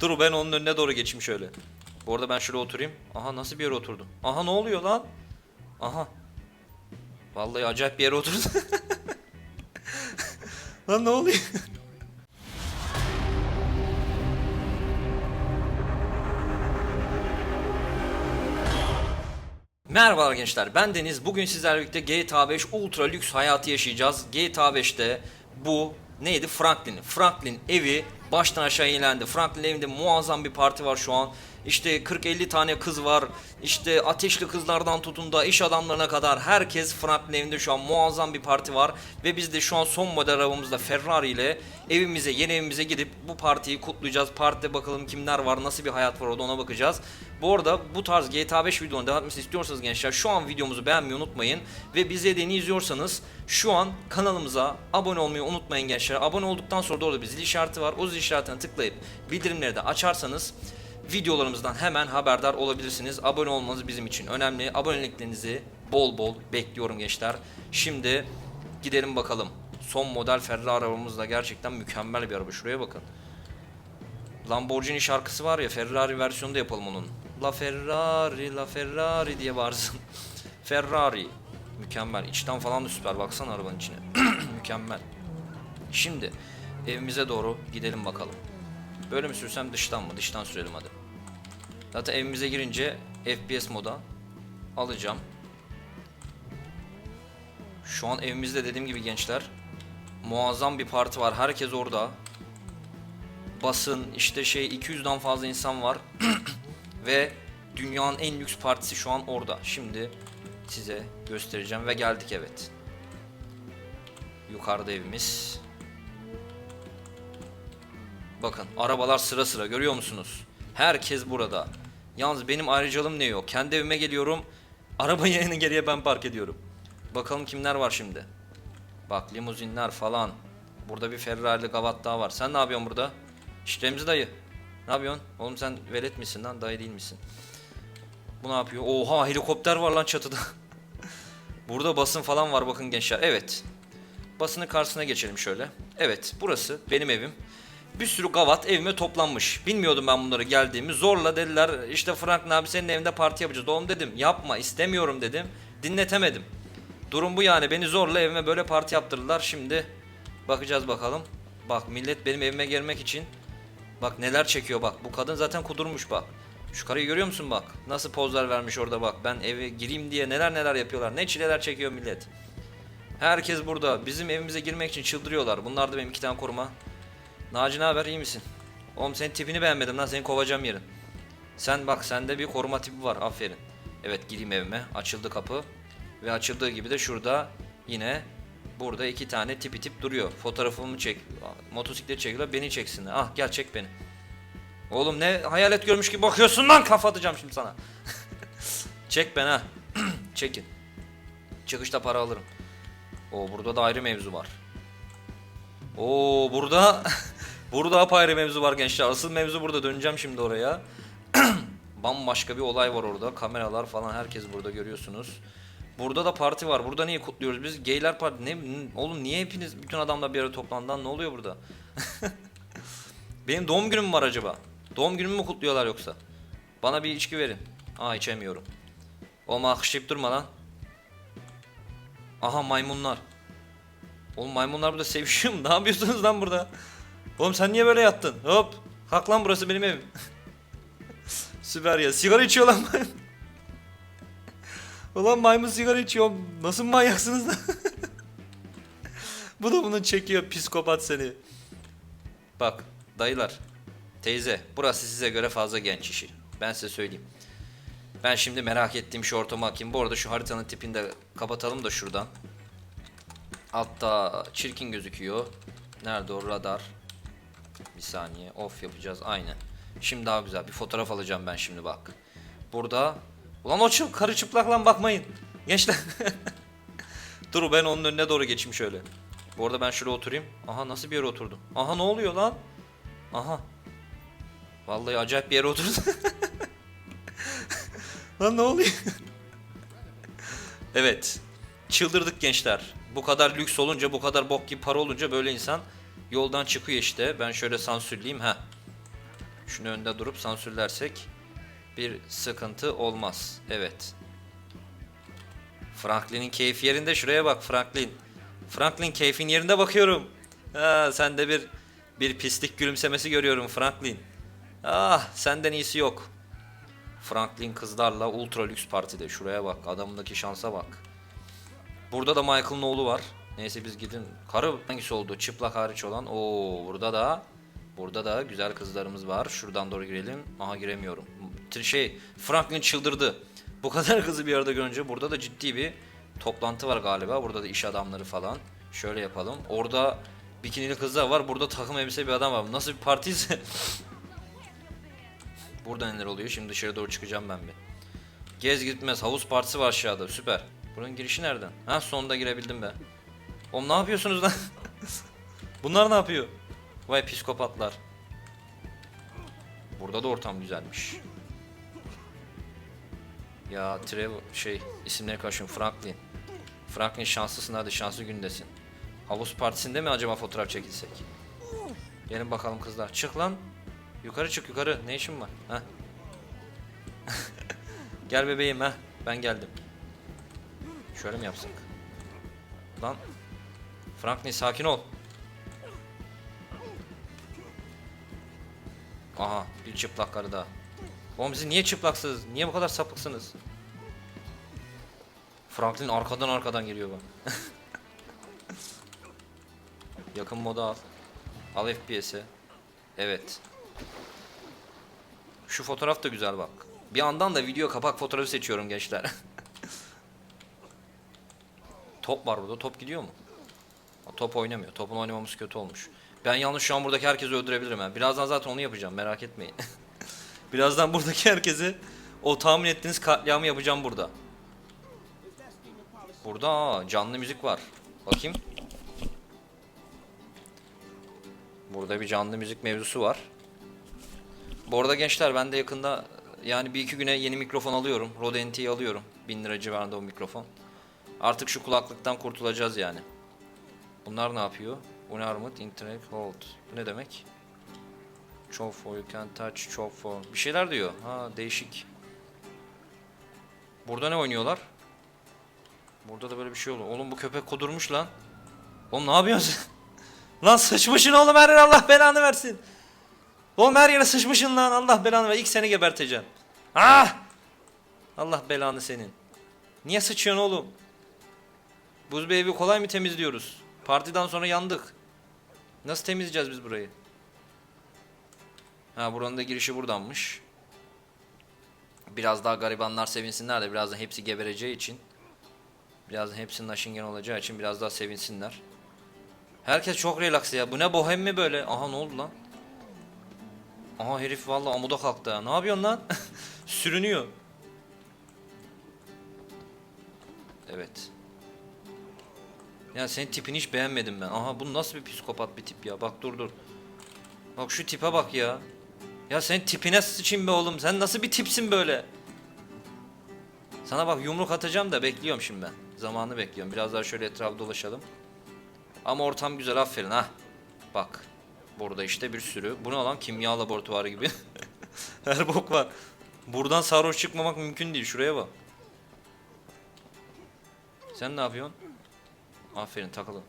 Dur ben onun önüne doğru geçeyim şöyle. Bu arada ben şuraya oturayım. Aha nasıl bir yere oturdum? Aha ne oluyor lan? Aha. Vallahi acayip bir yere oturdum. lan ne oluyor? Merhaba gençler ben Deniz. Bugün sizlerle birlikte GTA 5 ultra lüks hayatı yaşayacağız. GTA 5'te bu neydi? Franklin. Franklin evi baştan aşağı yenilendi. Franklin evinde muazzam bir parti var şu an. İşte 40-50 tane kız var. İşte ateşli kızlardan tutun da iş adamlarına kadar herkes Franklin evinde şu an muazzam bir parti var. Ve biz de şu an son model arabamızda Ferrari ile evimize yeni evimize gidip bu partiyi kutlayacağız. Partide bakalım kimler var nasıl bir hayat var orada ona bakacağız. Bu arada bu tarz GTA 5 videonun devam etmesini istiyorsanız gençler şu an videomuzu beğenmeyi unutmayın. Ve bizi yeni izliyorsanız şu an kanalımıza abone olmayı unutmayın gençler. Abone olduktan sonra da orada bir zil işareti var. O zil işaretine tıklayıp bildirimleri de açarsanız videolarımızdan hemen haberdar olabilirsiniz. Abone olmanız bizim için önemli. Aboneliklerinizi bol bol bekliyorum gençler. Şimdi gidelim bakalım. Son model Ferrari arabamız da gerçekten mükemmel bir araba. Şuraya bakın. Lamborghini şarkısı var ya Ferrari versiyonu da yapalım onun. La Ferrari, La Ferrari diye bağırsın. Ferrari. Mükemmel. İçten falan da süper. Baksana arabanın içine. Mükemmel. Şimdi evimize doğru gidelim bakalım. Böyle mi sürsem dıştan mı? Dıştan sürelim hadi. Zaten evimize girince FPS moda alacağım. Şu an evimizde dediğim gibi gençler muazzam bir parti var. Herkes orada. Basın işte şey 200'den fazla insan var. ve dünyanın en lüks partisi şu an orada. Şimdi size göstereceğim ve geldik evet. Yukarıda evimiz. Bakın arabalar sıra sıra görüyor musunuz? Herkes burada. Yalnız benim ayrıcalığım ne yok? Kendi evime geliyorum. Arabayı en geriye ben park ediyorum. Bakalım kimler var şimdi. Bak limuzinler falan. Burada bir Ferrari'li gavat daha var. Sen ne yapıyorsun burada? İşte Remzi dayı. Ne yapıyorsun? Oğlum sen velet misin lan? Dayı değil misin? Bu ne yapıyor? Oha helikopter var lan çatıda. burada basın falan var bakın gençler. Evet. Basının karşısına geçelim şöyle. Evet burası benim evim. Bir sürü gavat evime toplanmış. Bilmiyordum ben bunları geldiğimi. Zorla dediler işte Frank abi senin evinde parti yapacağız. Oğlum dedim yapma istemiyorum dedim. Dinletemedim. Durum bu yani beni zorla evime böyle parti yaptırdılar. Şimdi bakacağız bakalım. Bak millet benim evime gelmek için bak neler çekiyor bak. Bu kadın zaten kudurmuş bak. Şu karıyı görüyor musun bak. Nasıl pozlar vermiş orada bak. Ben eve gireyim diye neler neler yapıyorlar. Ne çileler çekiyor millet. Herkes burada. Bizim evimize girmek için çıldırıyorlar. Bunlar da benim iki tane koruma. Naci ne haber iyi misin? Oğlum senin tipini beğenmedim lan seni kovacağım yarın. Sen bak sende bir koruma tipi var aferin. Evet gireyim evime. Açıldı kapı. Ve açıldığı gibi de şurada yine burada iki tane tipi tip duruyor. Fotoğrafımı çek. Motosiklet çekiyorlar beni çeksinler. Ah gel çek beni. Oğlum ne hayalet görmüş gibi bakıyorsun lan kafa atacağım şimdi sana. çek ben ha. Çekin. Çıkışta para alırım. O burada da ayrı mevzu var. Oo burada burada apayrı mevzu var gençler. Asıl mevzu burada. Döneceğim şimdi oraya. Bambaşka bir olay var orada. Kameralar falan herkes burada görüyorsunuz. Burada da parti var. Burada niye kutluyoruz biz? Geyler parti. Ne, oğlum niye hepiniz bütün adamlar bir araya toplandı lan? Ne oluyor burada? Benim doğum günüm var acaba? Doğum günümü mü kutluyorlar yoksa? Bana bir içki verin. Aa içemiyorum. Oğlum akışlayıp durma lan. Aha maymunlar. Oğlum maymunlar burada sevişiyor mu? Ne yapıyorsunuz lan burada? Oğlum sen niye böyle yattın? Hop. Kalk lan burası benim evim. Süper ya. Sigara içiyor lan. Ulan maymun sigara içiyor. Nasıl manyaksınız lan? Bu da bunu çekiyor psikopat seni. Bak dayılar. Teyze burası size göre fazla genç işi. Ben size söyleyeyim. Ben şimdi merak ettiğim şu ortama bakayım. Bu arada şu haritanın tipini de kapatalım da şuradan. Altta çirkin gözüküyor. Nerede o radar? Bir saniye off yapacağız aynen. Şimdi daha güzel bir fotoğraf alacağım ben şimdi bak. Burada Ulan o çıp, karı çıplak lan bakmayın. Gençler. Dur ben onun önüne doğru geçeyim şöyle. Bu arada ben şuraya oturayım. Aha nasıl bir yere oturdum? Aha ne oluyor lan? Aha. Vallahi acayip bir yere oturdum. lan ne oluyor? evet. Çıldırdık gençler. Bu kadar lüks olunca, bu kadar bok gibi para olunca böyle insan yoldan çıkıyor işte. Ben şöyle sansürleyeyim ha. Şunu önde durup sansürlersek bir sıkıntı olmaz. Evet. Franklin'in keyfi yerinde. Şuraya bak Franklin. Franklin keyfin yerinde bakıyorum. Ha, sen de bir bir pislik gülümsemesi görüyorum Franklin. Ah senden iyisi yok. Franklin kızlarla ultra lüks partide. Şuraya bak adamındaki şansa bak. Burada da Michael'ın oğlu var. Neyse biz gidin. Karı hangisi oldu? Çıplak hariç olan. Oo burada da burada da güzel kızlarımız var. Şuradan doğru girelim. Aha giremiyorum. Şey Franklin çıldırdı. Bu kadar kızı bir arada görünce burada da ciddi bir toplantı var galiba. Burada da iş adamları falan. Şöyle yapalım. Orada bikinili kızlar var. Burada takım elbise bir adam var. Nasıl bir partiyse. burada neler oluyor? Şimdi dışarı doğru çıkacağım ben bir. Gez gitmez. Havuz partisi var aşağıda. Süper. Buranın girişi nereden? Ha sonunda girebildim be. Oğlum ne yapıyorsunuz lan? Bunlar ne yapıyor? Vay psikopatlar. Burada da ortam güzelmiş. Ya Trevor şey isimleri karışıyorum Franklin. Franklin şanslısın hadi şanslı gündesin. Havuz partisinde mi acaba fotoğraf çekilsek? Gelin bakalım kızlar. Çık lan. Yukarı çık yukarı. Ne işin var? Ha? Gel bebeğim ha. Ben geldim. Şöyle mi yapsak? Lan. Franklin sakin ol. Aha bir çıplak karı daha. Oğlum siz niye çıplaksınız? Niye bu kadar sapıksınız? Franklin arkadan arkadan geliyor bak. Yakın moda al. Al FPS'i. Evet. Şu fotoğraf da güzel bak. Bir yandan da video kapak fotoğrafı seçiyorum gençler. Top var burada. Top gidiyor mu? Top oynamıyor. Topun oynamamız kötü olmuş. Ben yalnız şu an buradaki herkesi öldürebilirim ha. Birazdan zaten onu yapacağım merak etmeyin. Birazdan buradaki herkesi o tahmin ettiğiniz katliamı yapacağım burada. Burada aa, canlı müzik var. Bakayım. Burada bir canlı müzik mevzusu var. Bu arada gençler ben de yakında yani bir iki güne yeni mikrofon alıyorum. Rode NT'yi alıyorum. 1000 lira civarında o mikrofon. Artık şu kulaklıktan kurtulacağız yani. Bunlar ne yapıyor? Unarmed internet hold. Bu ne demek? Chop for you can touch chop for. Bir şeyler diyor. Ha değişik. Burada ne oynuyorlar? Burada da böyle bir şey oluyor. Oğlum bu köpek kudurmuş lan. Oğlum ne yapıyorsun lan sıçmışsın oğlum her yere Allah belanı versin. Oğlum her yere sıçmışsın lan Allah belanı ver. İlk seni geberteceğim. Ah! Allah belanı senin. Niye sıçıyorsun oğlum? Buz bir evi kolay mı temizliyoruz? Partiden sonra yandık. Nasıl temizleyeceğiz biz burayı? Ha buranın da girişi buradanmış. Biraz daha garibanlar sevinsinler de birazdan hepsi gebereceği için. Birazdan hepsinin aşingen olacağı için biraz daha sevinsinler. Herkes çok relax ya. Bu ne bohem mi böyle? Aha ne oldu lan? Aha herif vallahi amuda kalktı ha. Ne yapıyorsun lan? Sürünüyor. Evet. Ya senin tipini hiç beğenmedim ben. Aha bu nasıl bir psikopat bir tip ya. Bak dur dur. Bak şu tipe bak ya. Ya senin tipine sıçayım be oğlum. Sen nasıl bir tipsin böyle? Sana bak yumruk atacağım da bekliyorum şimdi ben. Zamanı bekliyorum. Biraz daha şöyle etrafı dolaşalım. Ama ortam güzel aferin ha. Bak. Burada işte bir sürü. Bu ne lan kimya laboratuvarı gibi. Her bok var. Buradan sarhoş çıkmamak mümkün değil. Şuraya bak. Sen ne yapıyorsun? Aferin takılın.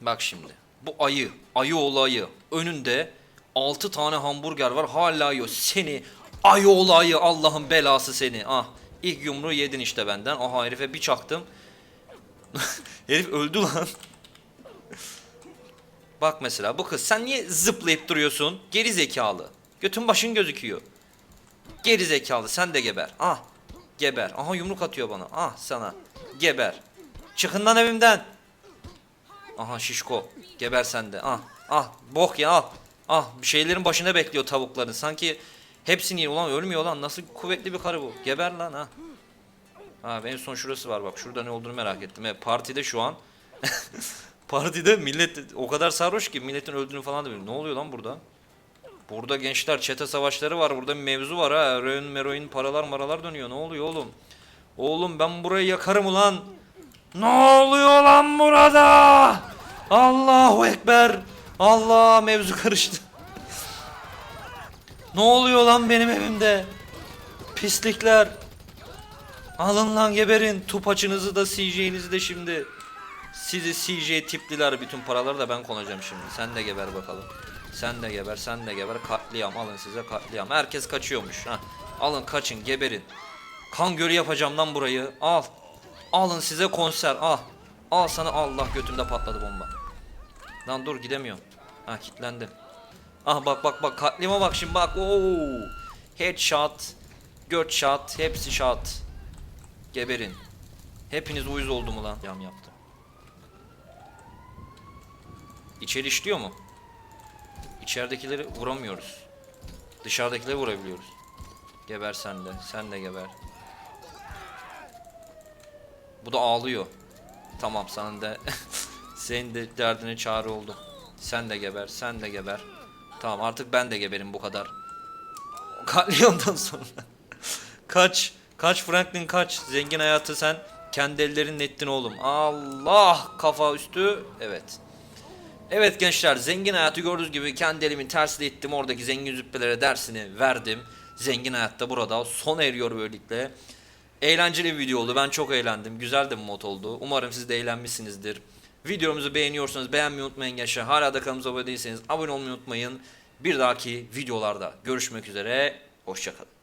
Bak şimdi. Bu ayı. Ayı oğlu ayı. Önünde 6 tane hamburger var. Hala yiyor. Seni ayı oğlu ayı. Allah'ın belası seni. Ah. İlk yumruğu yedin işte benden. Aha herife bir çaktım. Herif öldü lan. Bak mesela bu kız sen niye zıplayıp duruyorsun? Geri zekalı. Götün başın gözüküyor. Geri zekalı sen de geber. Ah geber. Aha yumruk atıyor bana. Ah sana. Geber. Çıkın evimden. Aha şişko. Geber sen de. Ah ah bok ya al. Ah bir şeylerin başında bekliyor tavukların. Sanki hepsini yiyor. Ulan ölmüyor lan. Nasıl kuvvetli bir karı bu. Geber lan ha. Ha en son şurası var bak. Şurada ne olduğunu merak ettim. Evet, partide şu an. partide millet o kadar sarhoş ki milletin öldüğünü falan da bilmiyor. Ne oluyor lan burada? Burada gençler çete savaşları var. Burada bir mevzu var ha. Heroin, meroin, paralar maralar dönüyor. Ne oluyor oğlum? Oğlum ben burayı yakarım ulan. Ne oluyor lan burada? Allahu Ekber. Allah mevzu karıştı. Ne oluyor lan benim evimde? Pislikler. Alın lan geberin. Tupaçınızı da CJ'nizi de şimdi. Sizi CJ tipliler bütün paraları da ben konacağım şimdi. Sen de geber bakalım. Sen de geber, sen de geber. Katliam alın size katliam. Herkes kaçıyormuş. ha. Alın kaçın geberin. Kan gölü yapacağım lan burayı. Al. Alın size konser. Al. Al sana Allah götümde patladı bomba. Lan dur gidemiyorum. Ha kilitlendim. Ah bak bak bak katliama bak şimdi bak. Oo. Headshot. Göt shot. Hepsi shot. Geberin. Hepiniz uyuz oldu mu lan? Yam yaptım. İçeri işliyor mu? İçeridekileri vuramıyoruz. Dışarıdakileri vurabiliyoruz. Geber sen de. Sen de geber. Bu da ağlıyor. Tamam sana da senin de derdine çare oldu. Sen de geber, sen de geber. Tamam artık ben de geberim bu kadar. Katliamdan sonra. kaç, kaç Franklin kaç. Zengin hayatı sen kendi ellerinle ettin oğlum. Allah kafa üstü. Evet. Evet gençler zengin hayatı gördüğünüz gibi kendi elimin tersiyle ettim. Oradaki zengin züppelere dersini verdim. Zengin hayatta burada sona eriyor böylelikle. Eğlenceli bir video oldu. Ben çok eğlendim. Güzel de bir mod oldu. Umarım siz de eğlenmişsinizdir. Videomuzu beğeniyorsanız beğenmeyi unutmayın gençler. Hala da kanalımıza abone değilseniz abone olmayı unutmayın. Bir dahaki videolarda görüşmek üzere. Hoşçakalın.